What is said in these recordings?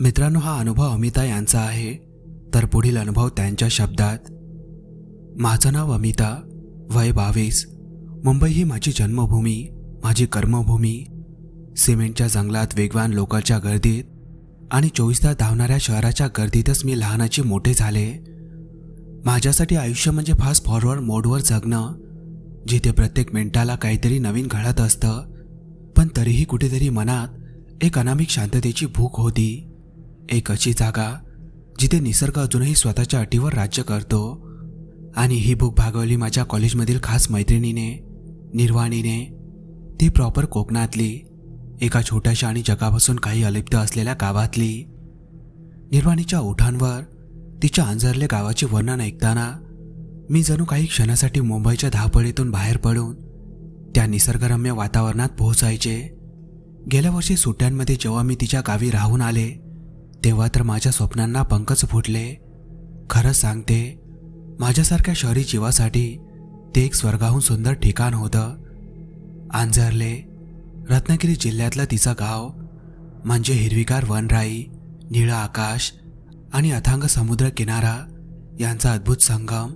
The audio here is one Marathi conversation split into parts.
मित्रांनो हा अनुभव अमिता यांचा आहे. तर पुढील अनुभव त्यांच्या शब्दात. माझं नाव अमिता वय बावीस. मुंबई ही माझी जन्मभूमी माझी कर्मभूमी. सिमेंटच्या जंगलात वेगवान लोकांच्या गर्दीत आणि चोवीस तास धावणाऱ्या शहराच्या गर्दीतच मी लहानाचे मोठे झाले. माझ्यासाठी आयुष्य म्हणजे फास्ट फॉरवर्ड मोडवर जगणं जिथे प्रत्येक मिनिटाला काहीतरी नवीन घडत असतं. पण तरीही कुठेतरी मनात एक अनामिक शांततेची भूक होती. एक अशी जागा जिथे निसर्ग अजूनही स्वतःच्या अटीवर राज्य करतो. आणि ही भूक भागवली माझ्या कॉलेजमधील खास मैत्रिणीने निर्वाणीने. ती प्रॉपर कोकणातली. एका छोट्याशा आणि जगापासून काही अलिप्त असलेल्या गावातली. निर्वाणीच्या ओठांवर तिच्या अंजरले गावाचे वर्णन ऐकताना मी जणू काही क्षणासाठी मुंबईच्या धावपळीतून बाहेर पडून त्या निसर्गरम्य वातावरणात पोहोचायचे. गेल्या वर्षी सुट्ट्यांमध्ये जेव्हा मी तिच्या गावी राहून आले तेव्हा तर माझ्या स्वप्नांना पंकच फुटले. खरंच सांगते माझ्यासारख्या शहरी जीवासाठी ते एक स्वर्गाहून सुंदर ठिकाण होतं. आंजरले रत्नागिरी जिल्ह्यातलं तिचं गाव म्हणजे हिरवीगार वनराई निळं आकाश आणि अथांग समुद्र किनारा यांचा अद्भुत संगम.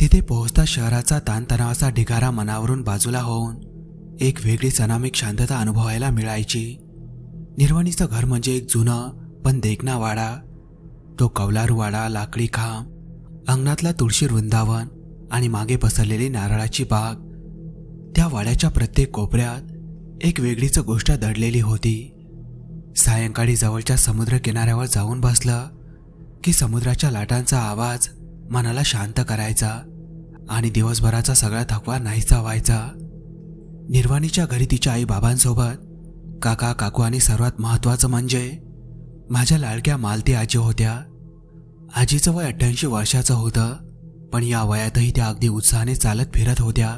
तिथे पोहोचता शहराचा ताणतणावाचा ढिगारा मनावरून बाजूला होऊन एक वेगळी सनामिक शांतता अनुभवायला मिळायची. निर्वाणीचं घर म्हणजे एक जुनं पण देखणा वाडा. तो कौलारू वाडा लाकडी खांब अंगणातला तुळशी वृंदावन आणि मागे पसरलेली नारळाची बाग. त्या वाड्याच्या प्रत्येक कोपऱ्यात एक वेगळीच गोष्ट दडलेली होती. सायंकाळी जवळच्या समुद्र किनाऱ्यावर जाऊन बसलं की समुद्राच्या लाटांचा आवाज मनाला शांत करायचा आणि दिवसभराचा सगळा थकवा नाहीसा व्हायचा. निर्वाणीच्या घरी तिच्या आई बाबांसोबत काका काकू आणि सर्वात महत्त्वाचं म्हणजे माझ्या लाडक्या मालती आजी होत्या. आजीचं वय अठ्ठ्याऐंशी वर्षाचं होतं पण या वयातही त्या अगदी उत्साहाने चालत फिरत होत्या.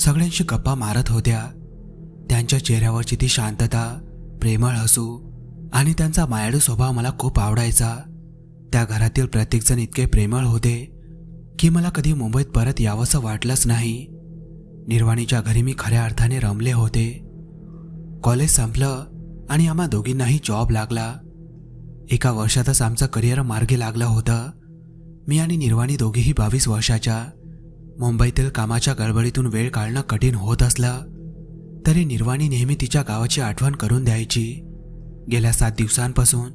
सगळ्यांशी गप्पा मारत होत्या. त्यांच्या चेहऱ्यावरची ती शांतता प्रेमळ हसू आणि त्यांचा मायाळू स्वभाव मला खूप आवडायचा. त्या घरातील प्रत्येकजण इतके प्रेमळ होते की मला कधी मुंबईत परत यावंसं वाटलंच नाही. निर्वाणीच्या घरी मी खऱ्या अर्थाने रमले होते. कॉलेज संपलं आणि आम्हा दोघींनाही जॉब लागला. एका वर्षातच आमचं करिअर मार्गी लागलं होतं. मी आणि निर्वाणी दोघीही बावीस वर्षाच्या. मुंबईतील कामाच्या गडबडीतून वेळ काढणं कठीण होत असलं. तरी निर्वाणी नेहमी तिच्या गावाची आठवण करून द्यायची. गेल्या सात दिवसांपासून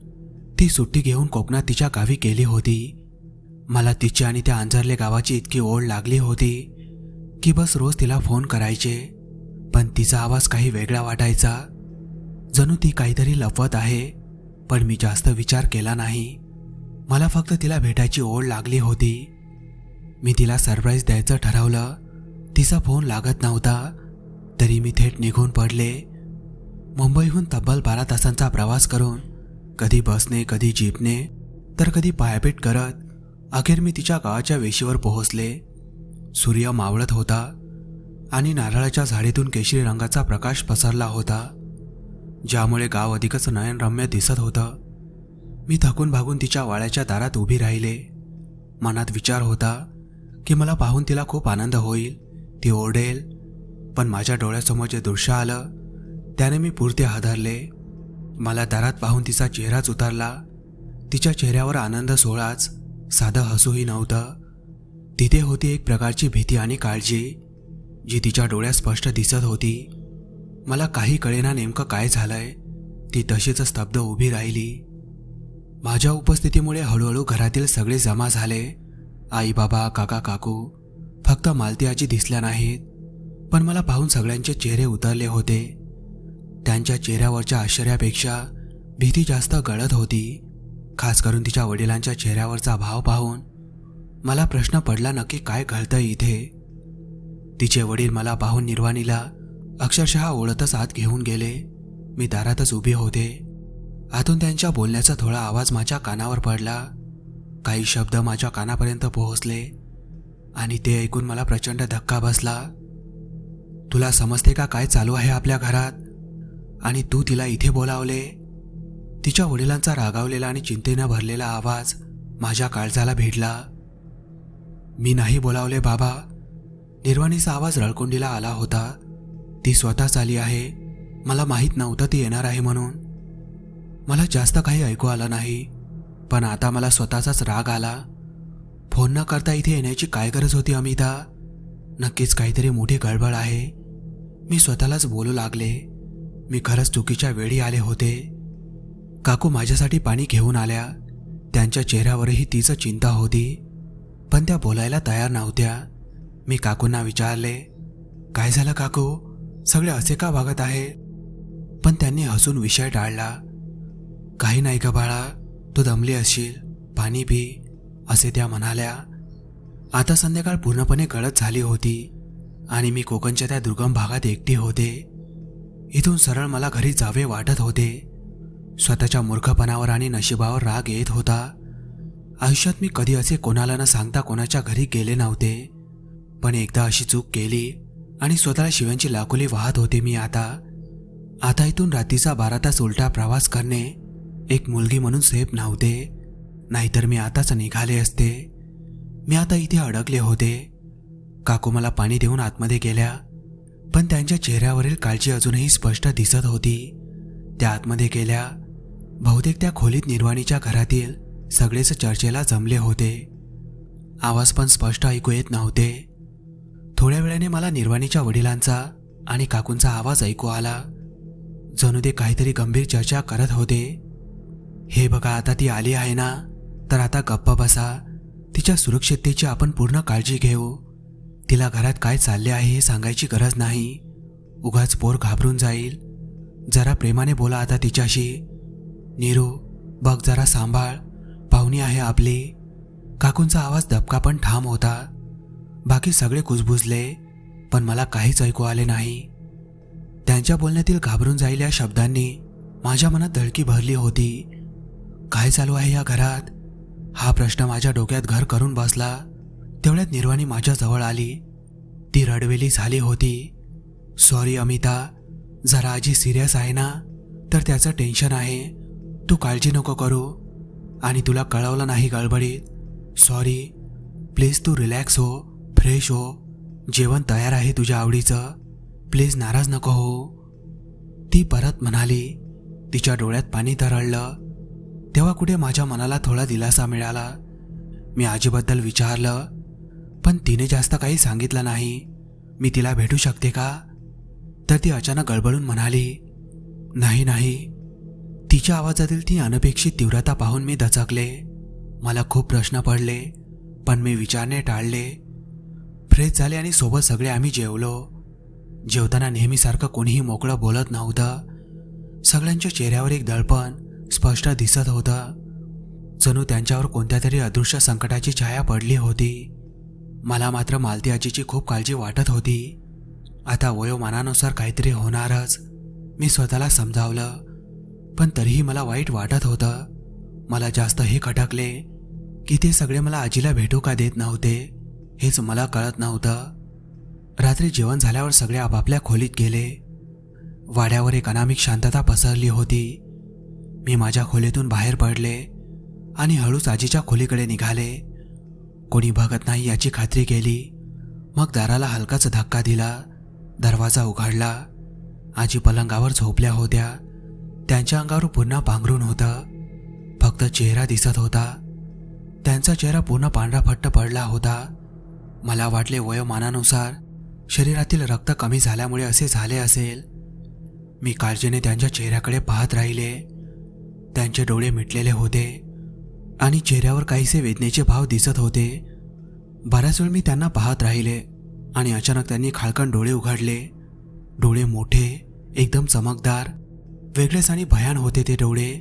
ती सुट्टी घेऊन कोकणात तिच्या गावी गेली होती. मला तिची आणि त्या अंजरले गावाची इतकी ओढ लागली होती की बस रोज तिला फोन करायचे. पण तिचा आवाज काही वेगळा वाटायचा. जणू ती काहीतरी लपवत आहे पण मी जास्त विचार केला नाही. मला फक्त तिला भेटायची ओढ लागली होती. मी तिला सरप्राईज द्यायचं ठरवलं. तिचा फोन लागत नव्हता. तरी मी थेट निघून पडले. मुंबईहून तब्बल बारा तासांचा प्रवास करून कधी बसने कधी जीपने तर कधी पायापीट करत अखेर मी तिच्या गावाच्या वेशीवर पोहोचले. सूर्य मावळत होता आणि नारळाच्या झाडीतून केशरी रंगाचा प्रकाश पसरला होता ज्यामुळे गाव अधिकच नयनरम्य दिसत होतं. मी थकून भागून तिच्या वाळ्याच्या दारात उभी राहिले. मनात विचार होता की मला पाहून तिला खूप आनंद होईल ती ओरडेल पण माझ्या डोळ्यासमोर जे दृश्य आलं त्याने मी पुरते हादरले. मला दारात पाहून तिचा चेहराच उतरला. तिच्या चेहऱ्यावर आनंद सोहळाच साधं हसूही नव्हतं. तिथे होती एक प्रकारची भीती आणि काळजी जी तिच्या डोळ्यात स्पष्ट दिसत होती. मला काही कळेना नेमकं काय झालंय. ती तशीच स्तब्ध उभी राहिली. माझ्या उपस्थितीमुळे हळूहळू घरातील सगळे जमा झाले. आई बाबा काका काकू फक्त मालती आजी दिसल्या नाहीत. पण मला पाहून सगळ्यांचे चेहरे उतरले होते. त्यांच्या चेहऱ्यावरच्या आश्चर्यापेक्षा भीती जास्त गळत होती. खास करून तिच्या वडिलांच्या चेहऱ्यावरचा भाव पाहून मला प्रश्न पडला नक्की काय घडतंय इथे. तिचे वडील मला पाहून निर्वाणीला अक्षरशः ओळतच आत घेऊन गेले. मी दारातच उभे होते. आतून त्यांच्या बोलण्याचा थोडा आवाज माझ्या कानावर पडला. काही शब्द माझ्या कानापर्यंत पोहोचले आणि ते ऐकून मला प्रचंड धक्का बसला. तुला समजते का काय चालू आहे आपल्या घरात? आणि तू तिला इथे बोलावले? तिच्या वडिलांचा रागावलेला आणि चिंतेनं भरलेला आवाज माझ्या काळजाला भिडला मी नाही बोलावले बाबा. निर्वाणीचा आवाज रळकुंडीला आला होता. ती स्वतःच आली आहे. मला माहीत नव्हतं ती येणार आहे म्हणून. मला जास्त काही ऐकू आलं नाही. पण आता मला स्वतःचाच राग आला. फोन न करता इथे येण्याची काय गरज होती अमिता? नक्कीच काहीतरी मोठी गडबड आहे. मी स्वतःलाच बोलू लागले. मी खरंच चुकीच्या वेळी आले होते. काकू माझ्यासाठी पाणी घेऊन आल्या. त्यांच्या चेहऱ्यावरही तिचं चिंता होती. पण त्या बोलायला तयार नव्हत्या. मी काकूंना विचारले काय झालं काकू? सगळे असे का वागत आहे? पण त्यांनी हसून विषय टाळला. काही नाही का बाळा तू दमली असशील. पाणी पी असे त्या म्हणाल्या. आता संध्याकाळ पूर्णपणे गळत झाली होती. आणि मी कोकणच्या त्या दुर्गम भागात एकटी होते. इथून सरळ मला घरी जावे वाटत होते. स्वतःच्या मूर्खपणावर आणि नशिबावर राग येत होता. आयुष्यात मी कधी असे कोणाला न सांगता कोणाच्या घरी गेले नव्हते. पण एकदा अशी चूक केली आणि स्वतःला शिव्यांची लाकुली वाहत होते मी आता. आता इथून रात्रीचा बारा तास उलटा प्रवास करणे एक मुलगी म्हणून सेफ नव्हते. नाहीतर मी आताच निघाले असते. मी आता इथे अडकले होते. काकू मला पाणी देऊन आतमध्ये गेल्या पण त्यांच्या चेहऱ्यावरील काळजी अजूनही स्पष्ट दिसत होती. त्या आतमध्ये गेल्या बहुतेक त्या खोलीत निर्वाणीच्या घरातील सगळेच चर्चेला जमले होते. आवाज पण स्पष्ट ऐकू येत नव्हते. थोड्या वेळाने मला निर्वाणीच्या वडिलांचा आणि काकूंचा आवाज ऐकू आला. जणू ते काहीतरी गंभीर चर्चा करत होते. हे बघा आता ती आली आहे ना? तर आता गप्प बसा. तिच्या सुरक्षिततेची आपण पूर्ण काळजी घेऊ. तिला घरात काय चालले आहे हे सांगायची गरज नाही. उगाच पोर घाबरून जाईल. जरा प्रेमाने बोला आता तिच्याशी. नीरू बघ जरा सांभाळ. पाहुणी आहे आपली. काकूंचा आवाज दबका पण ठाम होता. बाकी सगळे कुजबुजले पण मला काहीच ऐकू आले नाही. त्यांच्या बोलण्यातील घाबरून जाईल या शब्दांनी माझ्या मनात धडकी भरली होती. काय चालू आहे या घरात? हा प्रश्न माझ्या डोक्यात घर करून बसला. तेवढ्यात निर्वाणी माझ्याजवळ आली. ती रडवेली झाली होती. सॉरी अमिता. जरा आजी सिरियस आहे ना? तर त्याचं टेन्शन आहे. तू काळजी नको करू. आणि तुला कळवलं नाही गडबडीत. सॉरी प्लीज तू रिलॅक्स हो. फ्रेश हो. जेवण तयार आहे तुझ्या आवडीचं. प्लीज नाराज नको हो. ती परत म्हणाली. तिच्या डोळ्यात पाणी तरळलं. तेव्हा कुठे माझ्या मनाला थोडा दिलासा मिळाला. मी आजीबद्दल विचारलं. पण तिने जास्त काही सांगितलं नाही. मी तिला भेटू शकते का? तर ती अचानक गडबडून म्हणाली नाही नाही. तिच्या आवाजातील ती अनपेक्षित तीव्रता पाहून मी दचकले. मला खूप प्रश्न पडले पण मी विचारणे टाळले. फ्रेश झाले आणि सोबत सगळे आम्ही जेवलो. जेवताना नेहमीसारखं कोणीही मोकळं बोलत नव्हतं. सगळ्यांच्या चेहऱ्यावर एक दळपण स्पष्ट दिसत होतं. जणू त्यांच्यावर कोणत्या तरी अदृश्य संकटाची छाया पडली होती. मला मात्र मालती आजीची खूप काळजी वाटत होती. आता वयोमानानुसार काहीतरी होणारच. मी स्वतःला समजावलं. पण तरीही मला वाईट वाटत होतं. मला जास्त हे खटकले की ते सगळे मला आजीला भेटू का देत नव्हते हेच मला कळत नव्हतं. रात्री जेवण झाल्यावर सगळे आपापल्या खोलीत गेले. वाड्यावर एक अनामिक शांतता पसरली होती. मी माझ्या खोलीतून बाहेर पडले आणि हळूच आजीच्या खोलीकडे निघाले. कोणी बघत नाही याची खात्री केली. मग दाराला हलकाच धक्का दिला दरवाजा उघडला. आजी पलंगावर झोपल्या होत्या. त्यांच्या अंगावर पुन्हा पांघरून होतं. फक्त चेहरा दिसत होता. त्यांचा चेहरा पूर्ण पांढरा फट्ट पडला होता. मला वाटले वयोमानानुसार शरीरातील रक्त कमी झाल्यामुळे असे झाले असेल. मी काळजीने त्यांच्या चेहऱ्याकडे पाहत राहिले. त्यांचे डोळे मिटलेले होते. आणि चेहऱ्यावर काहीसे वेदनेचे भाव दिसत होते. बऱ्याच वेळ मी त्यांना पाहत राहिले आणि अचानक त्यांनी खाळकण डोळे उघडले. डोळे मोठे एकदम चमकदार वेगळेच आणि भयान होते ते डोळे.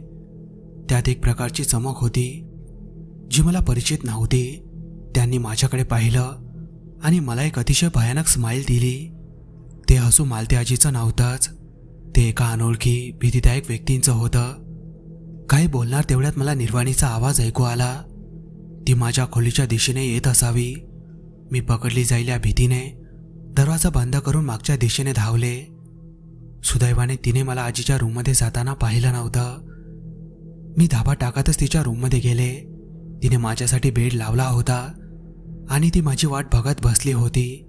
त्यात एक प्रकारची चमक होती जी मला परिचित नव्हती. त्यांनी माझ्याकडे पाहिलं आणि मला एक अतिशय भयानक स्माईल दिली. ते हसू मालते आजीचं नव्हतंच. ते एका अनोळखी भीतीदायक व्यक्तींचं होतं. काही बोलणार तेवढ्यात मला निर्वाणीचा आवाज ऐकू आला. ती माझ्या खोलीच्या दिशेने येत असावी. मी पकडली जाईल या भीतीने. दरवाजा बंद करून मागच्या दिशेने धावले. सुदैवाने तिने मला आजीच्या रूममध्ये जाताना पाहिलं नव्हतं. मी धाबा टाकतच तिच्या रूममध्ये गेले. तिने माझ्यासाठी बेड लावला होता आणि ती माझी वाट बघत बसली होती.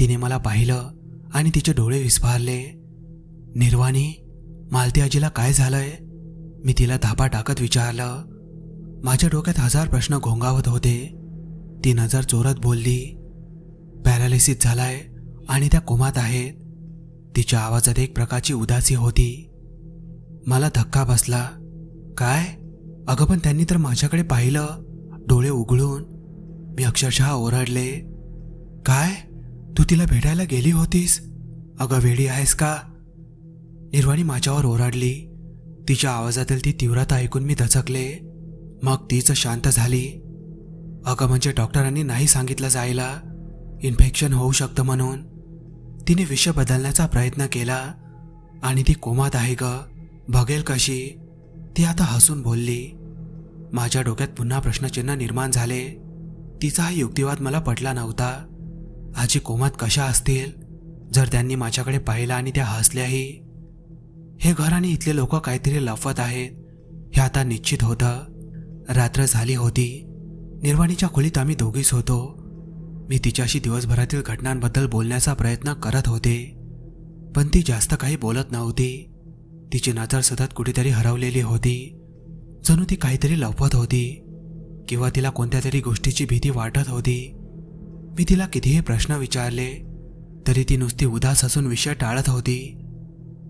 तिने मला पाहिलं आणि तिचे डोळे विस्फारले. निर्वाणी मालती आजीला काय झालंय? मी तिला धापा टाकत विचारलं. माझ्या डोक्यात हजार प्रश्न घोंगावत होते. ती नजर चोरत बोलली पॅरालिसिस झालाय आणि त्या कोमात आहेत. तिच्या आवाजात एक प्रकारची उदासी होती. मला धक्का बसला. काय? अगं पण त्यांनी तर माझ्याकडे पाहिलं. डोळे उघडून. मी अक्षरशः ओरडले. काय? तू तिला भेटायला गेली होतीस? अगं वेडी आहेस का? निर्वाणी माझ्यावर ओरडली. तिच्या आवाजातील ती तीव्रता ऐकून मी दचकले. मग तीच शांत झाली. अगं म्हणजे डॉक्टरांनी नाही सांगितलं जायला. इन्फेक्शन होऊ शकतं म्हणून. तिने विषय बदलण्याचा प्रयत्न केला. आणि ती कोमात आहे ग. बघेल कशी. ती आता हसून बोलली. माझ्या डोक्यात पुन्हा प्रश्नचिन्ह निर्माण झाले. तिचा हा युक्तिवाद मला पटला नव्हता. आजी कोमात कशा असतील? जर त्यांनी माझ्याकडे पाहिलं आणि त्या हसल्याही. हे घर आणि इथले लोक काहीतरी लफत आहेत हे आता निश्चित होतं. रात्र झाली होती. निर्वाणीच्या खोलीत आम्ही दोघीच होतो. मी तिच्याशी दिवसभरातील घटनांबद्दल बोलण्याचा प्रयत्न करत होते. पण ती जास्त काही बोलत नव्हती. तिची नजर सतत कुठेतरी हरवलेली होती. जणू ती काहीतरी लपवत होती. किंवा तिला कोणत्या तरी गोष्टीची भीती वाटत होती. मी तिला कितीही प्रश्न विचारले तरी ती नुसती उदास असून विषय टाळत होती.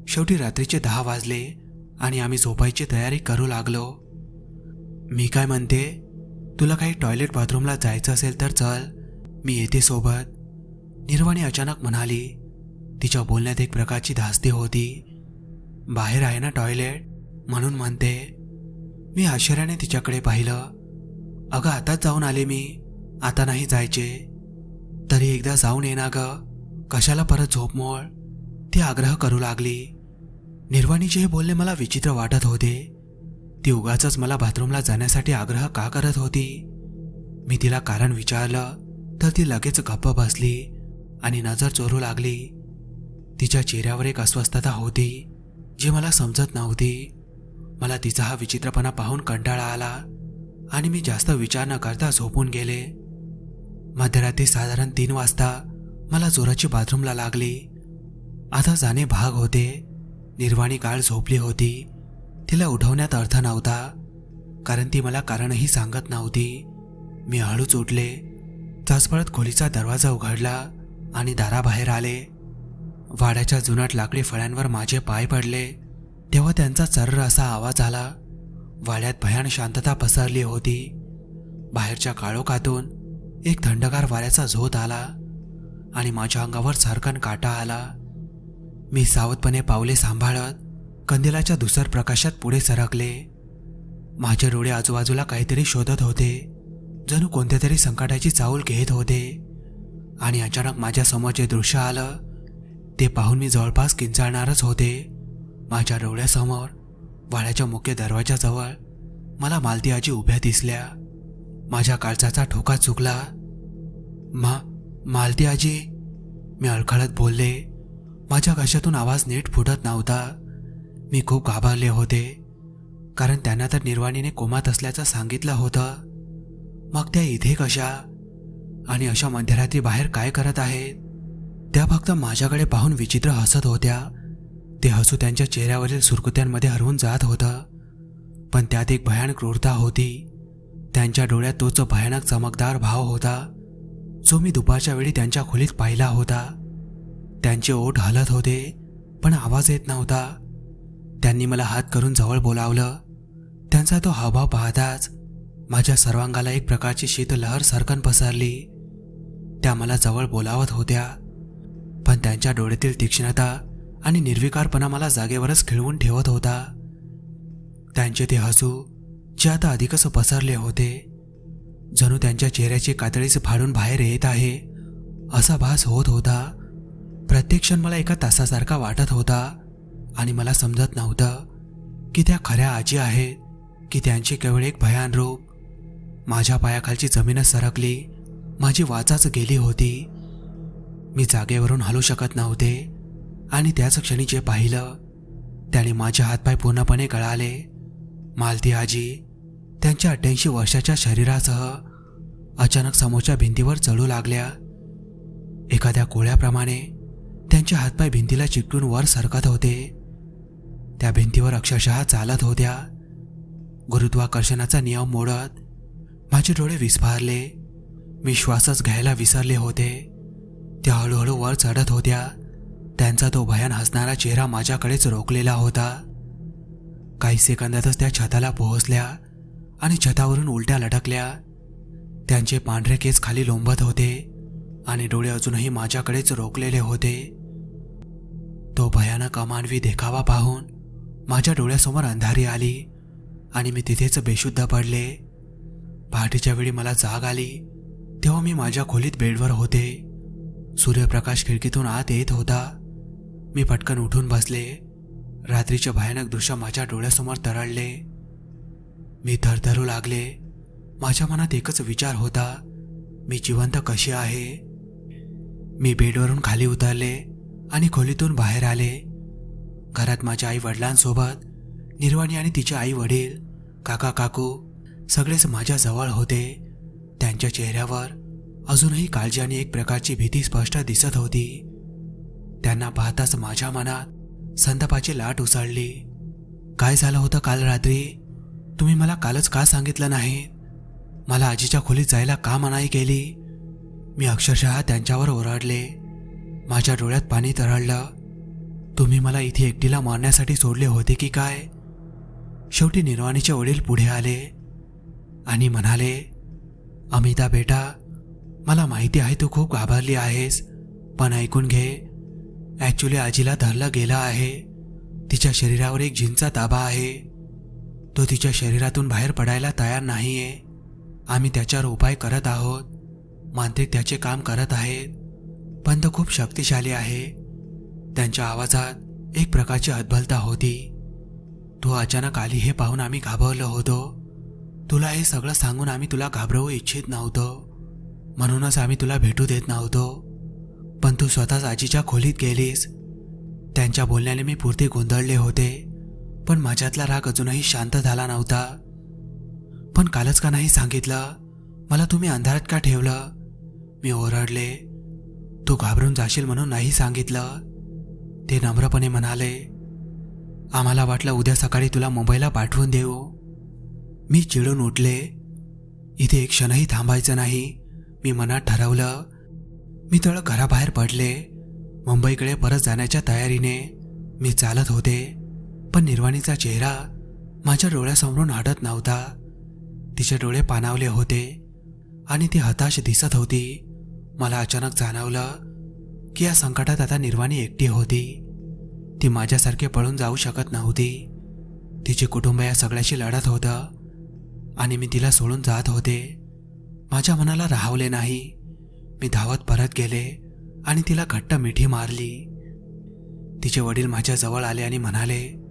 शेवटी रात्रीचे दहा वाजले आणि आम्ही झोपायची तयारी करू लागलो. मी काय म्हणते तुला काही टॉयलेट बाथरूमला जायचं असेल तर चल मी येते सोबत. निर्वाणी अचानक म्हणाली तिच्या बोलण्यात एक प्रकारची धास्ती होती. बाहेर आहे ना टॉयलेट? म्हणून म्हणते. मी आश्चर्याने तिच्याकडे पाहिलं. अगं आताच जाऊन आले मी. आता नाही जायचे. तरी एकदा जाऊन ये ना ग. कशाला परत झोपमोळ ती आग्रह करू लागली. निर्वाणीचे हे बोलणे मला विचित्र वाटत होते. ती उगाच मला बाथरूमला जाण्यासाठी आग्रह का करत होती? मी तिला कारण विचारलं तर ती लगेच गप्प बसली आणि नजर चोरू लागली. तिच्या चेहऱ्यावर एक अस्वस्थता होती जी मला समजत नव्हती. मला तिचा हा विचित्रपणा पाहून कंटाळा आला आणि मी जास्त विचार न करता झोपून गेले. मध्यरात्री साधारण तीन वाजता मला जोराची बाथरूमला लागली. आता जाणे भाग होते. निर्वाणी काळ झोपली होती. तिला उठवण्यात अर्थ नव्हता. कारण ती मला कारणही सांगत नव्हती. मी हळूच उठले. चाचपळत खोलीचा दरवाजा उघडला आणि दाराबाहेर आले. वाड्याच्या जुनाट लाकडी फळ्यांवर माझे पाय पडले. तेव्हा त्यांचा चर्र असा आवाज आला. वाड्यात भयान शांतता पसरली होती. बाहेरच्या काळोखातून एक थंडगार वाऱ्याचा झोत आला आणि माझ्या अंगावर सरकन काटा आला. मी सावधपणे पावले सांभाळत कंदिलाच्या दुसर प्रकाशात पुढे सरकले. माझे डोळे आजूबाजूला काहीतरी शोधत होते. जणू कोणत्या तरी संकटाची चाऊल घेत होते. आणि अचानक माझ्यासमोर जे दृश्य आलं. ते पाहून मी जवळपास किंचाळणारच होते. माझ्या डोळ्यासमोर वाड्याच्या मुख्य दरवाजाजवळ मला मालती आजी उभ्या दिसल्या. माझ्या काळजाचा ठोका चुकला. मा मालती आजी मी अडखळत बोलले. माझ्या घशातून आवाज नीट फुटत नव्हता. मी खूप घाबरले होते कारण त्यांना तर निर्वाणीने कोमात असल्याचं सांगितलं होतं. मग त्या इथे कशा? आणि अशा मध्यरात्री बाहेर काय करत आहेत? त्या फक्त माझ्याकडे पाहून विचित्र हसत होत्या. ते हसू त्यांच्या चेहऱ्यावरील सुरकुत्यांमध्ये हरवून जात होतं. पण त्यात एक भयान क्रूरता होती. त्यांच्या डोळ्यात तोच भयानक चमकदार भाव होता जो मी दुपारच्या वेळी त्यांच्या खोलीत पाहिला होता. त्यांचे ओठ हलत होते पण आवाज येत नव्हता. त्यांनी मला हात करून जवळ बोलावलं. त्यांचा तो हावभाव पाहताच माझ्या सर्वांगाला एक प्रकारची शीतलहर सरकन पसरली. त्या मला जवळ बोलावत होत्या पण त्यांच्या डोळ्यातील तीक्ष्णता आणि निर्विकारपणा मला जागेवरच खिळवून ठेवत होता. त्यांचे ते हसू जे आता अधिकच पसरले होते. जणू त्यांच्या चेहऱ्याची कातळीच फाडून बाहेर येत आहे असा भास होत होता. प्रत्येक क्षण मला एका तासासारखा वाटत होता आणि मला समजत नव्हतं की त्या खऱ्या आजी आहेत की त्यांची केवळ एक भयान रूप. माझ्या पायाखालची जमीनच सरकली माझी वाचाच गेली होती. मी जागेवरून हलू शकत नव्हते आणि त्याच क्षणी जे पाहिलं त्याने माझे हातपाय पूर्णपणे गळाले. मालती आजी त्यांच्या अठ्ठ्याऐंशी वर्षाच्या शरीरासह अचानक समोरच्या भिंतीवर चढू लागल्या. एखाद्या कोळ्याप्रमाणे त्यांचे हातपाय भिंतीला चिकटून वर सरकत होते. त्या भिंतीवर अक्षरशः चालत होत्या. गुरुत्वाकर्षणाचा नियम मोडत माझे डोळे विस्फारले. मी श्वासच घ्यायला विसरले होते. त्या हळूहळू वर चढत होत्या. त्यांचा तो भयान हसणारा चेहरा माझ्याकडेच रोखलेला होता. काही सेकंदातच त्या छताला पोहोचल्या आणि छतावरून उलट्या लटकल्या. त्यांचे पांढरे केस खाली लोंबत होते आणि डोळे अजूनही माझ्याकडेच रोखलेले होते. तो भयानक अमानवी देखावा पाहून माझ्या डोळ्यासमोर अंधारी आली आणि मी तिथेच बेशुद्ध पडले. पहाटेच्या वेळी मला जाग आली. तेव्हा मी माझ्या खोलीत बेडवर होते. सूर्यप्रकाश खिडकीतून आत येत होता. मी पटकन उठून बसले. रात्रीचे भयानक दृश्य माझ्या डोळ्यासमोर तरळले. मी थरथरू लागले. माझ्या मनात एकच विचार होता. मी जिवंत कशी आहे? मी बेडवरून खाली उतरले. आणि खोलीतून बाहेर आले. घरात माझ्या आई वडिलांसोबत निर्वाणी आणि तिचे आई वडील काका काकू सगळेच माझ्या जवळ होते. त्यांच्या चेहऱ्यावर अजूनही काळजी आणि एक प्रकारची भीती स्पष्ट दिसत होती. त्यांना पाहताच माझ्या मनात संतापाची लाट उसळली. काय झालं होतं काल रात्री? तुम्ही मला कालच का सांगितलं नाही? मला आजीच्या खोलीत जायला का मनाई केली? मी अक्षरशः त्यांच्यावर ओरडले. माझ्या डोळ्यात पाणी तरळलं. तुम्ही मला इथे एकटीला मारण्यासाठी सोडले होते की काय? शेवटी निर्वाणीचे वडील पुढे आले आणि म्हणाले अमिता बेटा मला माहिती आहे तू खूप घाबरली आहेस पण ऐकून घे. ॲक्च्युली आजीला धरलं गेलं आहे. तिच्या शरीरावर एक जिनचा ताबा आहे. तो तिच्या शरीरातून बाहेर पडायला तयार नाही आहे आम्ही त्याच्यावर उपाय करत आहोत. मांत्रिक त्याचे काम करत आहेत. पण खूप शक्तिशाली आहे. त्यांच्या आवाजात एक प्रकारची अद्भलता होती. तू अचानक आली हे पाहून आम्ही घाबरलो होतो. तुला हे सगळं सांगून आम्ही तुला घाबरवू इच्छित नव्हतो. म्हणूनच आम्ही तुला भेटू देत नव्हतो. पण तू स्वतःच आजीच्या खोलीत गेलीस. त्यांच्या बोलण्याने मी पुरते गोंधळले होते. पण माझ्यातला राग अजूनही शांत झाला नव्हता. पण कालच का नाही सांगितलं? मला तुम्ही अंधारात का ठेवलं? मी ओरडले. तू घाबरून जाशील म्हणून नाही सांगितलं. ते नम्रपणे म्हणाले आम्हाला वाटलं उद्या सकाळी तुला मुंबईला पाठवून देऊ. मी चिडून उठले. इथे एक क्षणही थांबायचं नाही. मी मनात ठरवलं. मी तळ घराबाहेर पडले. मुंबईकडे परत जाण्याच्या तयारीने मी चालत होते. पण निर्वाणीचा चेहरा माझ्या डोळ्यासमोरून हटत नव्हता. तिचे डोळे पाणावले होते आणि ती हताश दिसत होती. मला अचानक जाणवलं की या संकटात आता निर्वाणी एकटी होती. ती माझ्यासारखे पळून जाऊ शकत नव्हती. तिचे कुटुंब या सगळ्याशी लढत होतं आणि मी तिला सोडून जात होते. माझ्या मनाला राहवले नाही. मी धावत परत गेले आणि तिला घट्ट मिठी मारली. तिचे वडील माझ्याजवळ आले आणि म्हणाले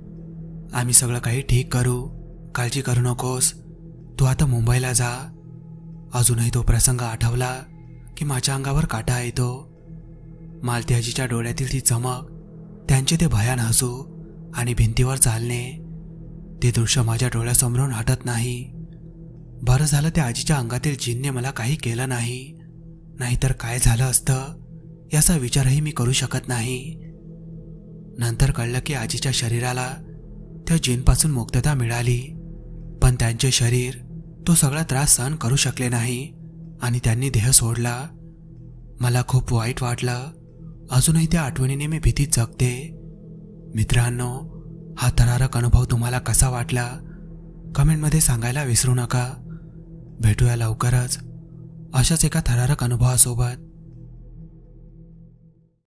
आम्ही सगळं काही ठीक करू. काळजी करू नकोस. तू आता मुंबईला जा. अजूनही तो प्रसंग आठवला की माझ्या अंगावर काटा येतो मालती आजीच्या डोळ्यातील ती चमक त्यांचे ते भयान हसू आणि भिंतीवर चालणे. ते दृश्य माझ्या डोळ्यासमोरून हटत नाही. बरं झालं त्या आजीच्या अंगातील जिनने मला काही केलं नाही. नाहीतर काय झालं असतं? याचा विचारही मी करू शकत नाही. नंतर कळलं की आजीच्या शरीराला त्या जिनपासून मुक्तता मिळाली. पण त्यांचे शरीर तो सगळा त्रास सहन करू शकले नाही. आणि त्यांनी देह सोडला. मला खूप वाईट वाटलं. अजूनही त्या आठवणीने मी भीतीत जगते. मित्रांनो हा थरारक अनुभव तुम्हाला कसा वाटला? कमेंटमध्ये सांगायला विसरू नका. भेटूया लवकरच. अशाच एका थरारक अनुभवासोबत.